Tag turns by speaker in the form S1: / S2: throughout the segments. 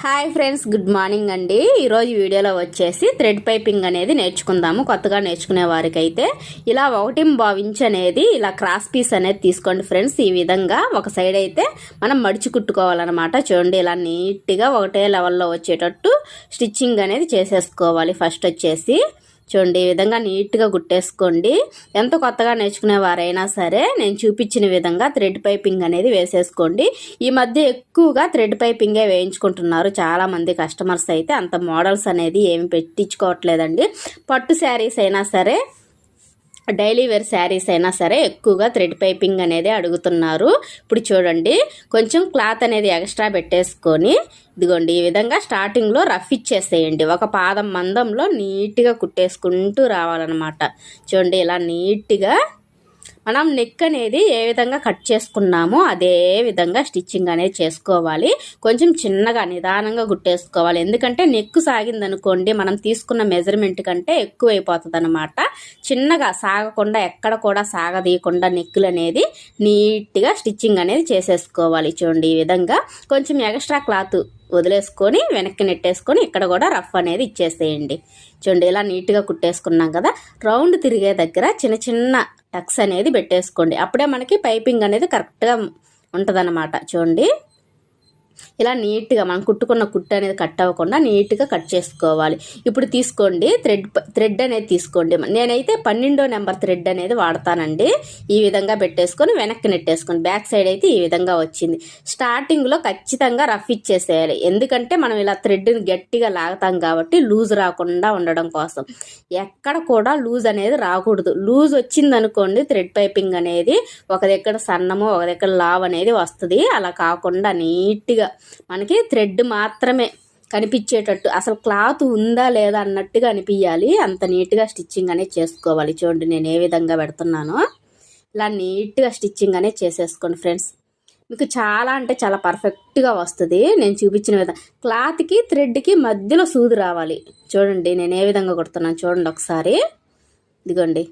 S1: Hi friends good morning అండి. ఈరోజు వీడియోలో వచ్చేసి థ్రెడ్ పైపింగ్ అనేది నేర్చుకుందాము. కొత్తగా నేర్చుకునే వారికైతే ఇలా ఒకటి ఇంచ్ అనేది ఇలా క్రాస్ పీస్ అనేది తీసుకోండి ఫ్రెండ్స్. ఈ విధంగా ఒక సైడ్ అయితే మనం మడిచి కుట్టుకోవాలన్నమాట. చూడండి ఇలా నీట్గా ఒకటే లెవెల్లో వచ్చేటట్టు స్టిచ్చింగ్ అనేది చేసేసుకోవాలి. ఫస్ట్ వచ్చేసి చూడండి ఈ విధంగా నీట్గా కుట్టేసుకోండి ఎంత కొత్తగా నేర్చుకునే వారైనా సరే నేను చూపించిన విధంగా థ్రెడ్ పైపింగ్ అనేది వేసేసుకోండి. ఈ మధ్య ఎక్కువగా థ్రెడ్ పైపింగే వేయించుకుంటున్నారు. చాలామంది కస్టమర్స్ అయితే అంత మోడల్స్ అనేది ఏమి పెట్టించుకోవట్లేదండి. పట్టు శారీస్ అయినా సరే డైలీ వేర్ శారీస్ అయినా సరే ఎక్కువగా థ్రెడ్ పైపింగ్ అనేది అడుగుతున్నారు. ఇప్పుడు చూడండి కొంచెం క్లాత్ అనేది ఎక్స్ట్రా పెట్టేసుకొని ఇదిగోండి ఈ విధంగా స్టార్టింగ్లో రఫ్ ఇచ్చేసేయండి. ఒక పాదం మందంలో నీట్గా కుట్టేసుకుంటూ రావాలన్నమాట. చూడండి ఇలా నీట్గా మనం నెక్ అనేది ఏ విధంగా కట్ చేసుకున్నామో అదే విధంగా స్టిచ్చింగ్ అనేది చేసుకోవాలి. కొంచెం చిన్నగా నిదానంగా కుట్టేసుకోవాలి ఎందుకంటే నెక్ సాగిందనుకోండి మనం తీసుకున్న మెజర్మెంట్ కంటే ఎక్కువ అయిపోతుంది అనమాట చిన్నగా సాగకుండా ఎక్కడ కూడా సాగదీయకుండా నెక్కులు అనేది నీట్గా స్టిచ్చింగ్ అనేది చేసేసుకోవాలి చూడండి ఈ విధంగా. కొంచెం ఎక్స్ట్రా క్లాత్ వదిలేసుకొని వెనక్కి నెట్టేసుకొని ఇక్కడ కూడా రఫ్ అనేది ఇచ్చేసేయండి. చూడండి ఇలా నీట్గా కుట్టేసుకున్నాం కదా. రౌండ్ తిరిగే దగ్గర చిన్న చిన్న టక్స్ అనేది పెట్టేసుకోండి. అప్పుడే మనకి పైపింగ్ అనేది కరెక్ట్గా ఉంటుందన్నమాట. చూడండి. ఇలా నీట్గా మనం కుట్టుకున్న కుట్టు అనేది కట్ అవ్వకుండా నీట్గా కట్ చేసుకోవాలి. ఇప్పుడు తీసుకోండి థ్రెడ్ థ్రెడ్ అనేది తీసుకోండి. నేనైతే పన్నెండో నెంబర్ థ్రెడ్ అనేది వాడతానండి. ఈ విధంగా పెట్టేసుకొని వెనక్కి నెట్టేసుకోండి. బ్యాక్ సైడ్ అయితే ఈ విధంగా వచ్చింది. స్టార్టింగ్లో ఖచ్చితంగా రఫ్ ఇచ్చేసేయాలి. ఎందుకంటే మనం ఇలా థ్రెడ్ని గట్టిగా లాగుతాం కాబట్టి లూజ్ రాకుండా ఉండడం కోసం. ఎక్కడ కూడా లూజ్ అనేది రాకూడదు. లూజ్ వచ్చింది అనుకోండి థ్రెడ్ పైపింగ్ అనేది ఒక దగ్గర సన్నము ఒక దగ్గర లావ్ అనేది వస్తుంది. అలా కాకుండా నీట్గా నీట్గా మనకి థ్రెడ్ మాత్రమే కనిపించేటట్టు. అసలు క్లాత్ ఉందా లేదా అన్నట్టుగా అనిపించాలి అంత నీట్గా స్టిచ్చింగ్ అనేది చేసుకోవాలి. చూడండి నేను ఏ విధంగా పెడుతున్నానో. ఇలా నీట్గా స్టిచ్చింగ్ అనేది చేసేసుకోండి ఫ్రెండ్స్. మీకు చాలా అంటే చాలా పర్ఫెక్ట్గా వస్తుంది. నేను చూపించిన విధంగా క్లాత్కి థ్రెడ్కి మధ్యలో సూది రావాలి. చూడండి నేను ఏ విధంగా కొడుతున్నాను చూడండి ఒకసారి. ఇదిగోండి.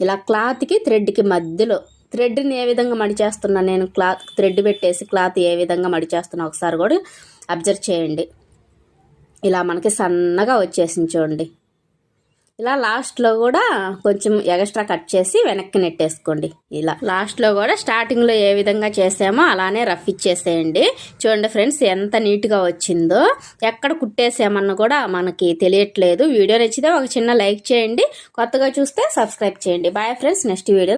S1: ఇలా క్లాత్కి థ్రెడ్కి మధ్యలో థ్రెడ్ని ఏ విధంగా మడిచేస్తున్నా నేను క్లాత్ థ్రెడ్ పెట్టేసి క్లాత్ ఏ విధంగా మడిచేస్తున్నా ఒకసారి కూడా అబ్జర్వ్ చేయండి. ఇలా మనకి సన్నగా వచ్చేసింది చూడండి. ఇలా లాస్ట్లో కూడా కొంచెం ఎక్స్ట్రా కట్ చేసి వెనక్కి నెట్టేసుకోండి. ఇలా లాస్ట్లో కూడా స్టార్టింగ్లో ఏ విధంగా చేసామో అలానే రఫ్ ఇచ్చేసేయండి. చూడండి ఫ్రెండ్స్ ఎంత నీట్గా వచ్చిందో. ఎక్కడ కుట్టేసామన్న కూడా మనకి తెలియట్లేదు. వీడియో నచ్చితే ఒక చిన్న లైక్ చేయండి. కొత్తగా చూస్తే సబ్స్క్రైబ్ చేయండి. Bye friends next video